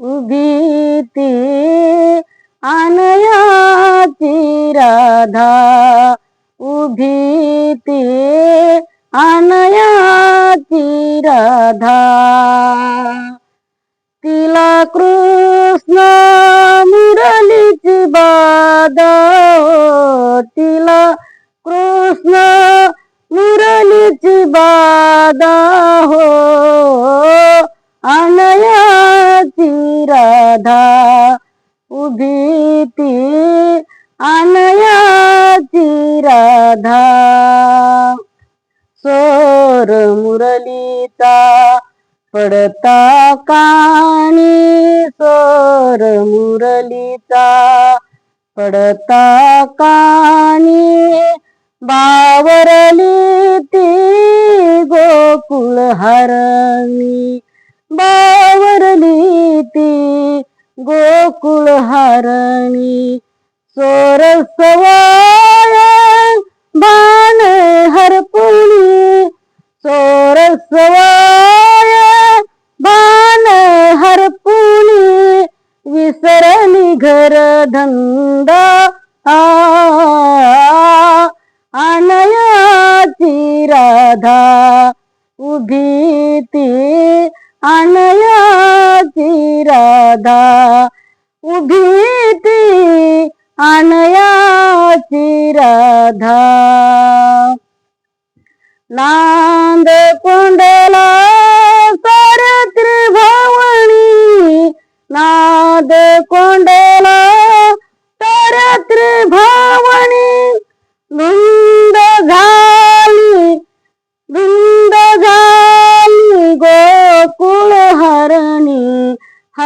उभी ती आनयाची राधा. उभी ती आनयाची राधा. तिला कृष्ण मुरलीची बाधा. हो, तिला कृष्ण मुरलीची बाधा. हो राधा उभी ती अनयाची राधा. सोर मुरलीचा पडता काणी सोर मुरलीचा पडता काणी बावरली ती गोकुळ हर. गोकुळ हरणी सोरसवाय बाण हरपुणी सोरसवाय बाण हरपुणी विसरली घर धंदा आनयाची राधा. उभी ती ती राधा उभी ती अनयाची राधा. नांद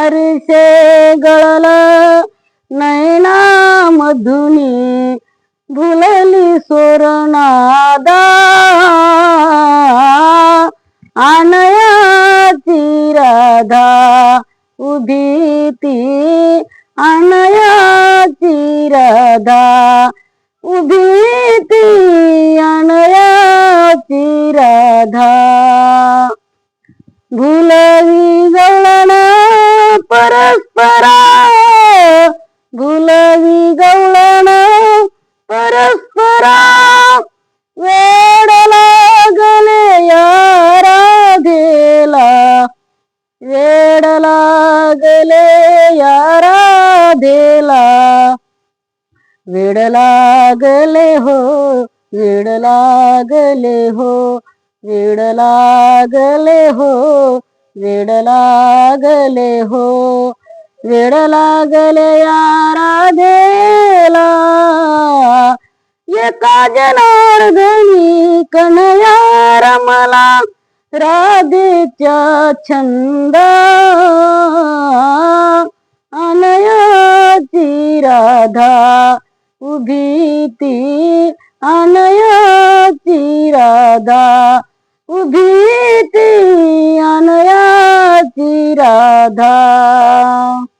हर्षे गळल नैना मधुनी भुलली सोरणादा आनयाची राधा उभी ती. अनयाची राधा उभी ती. अनयाची राधा. भुलवी गवळण परस्परा भुलवी गवळण. परस्परा वेड लागले या राधेला. वेड लागले या राधेला. वेड लागले हो वेड लागले हो वेड लागले हो वेड लागले हो. वेड लागले या राधेला. एका जनार्दनी कन्हया रमला राधेच्या छंद. अनयाची राधा उभी ती. अनयाची राधा उभी ती. राधा।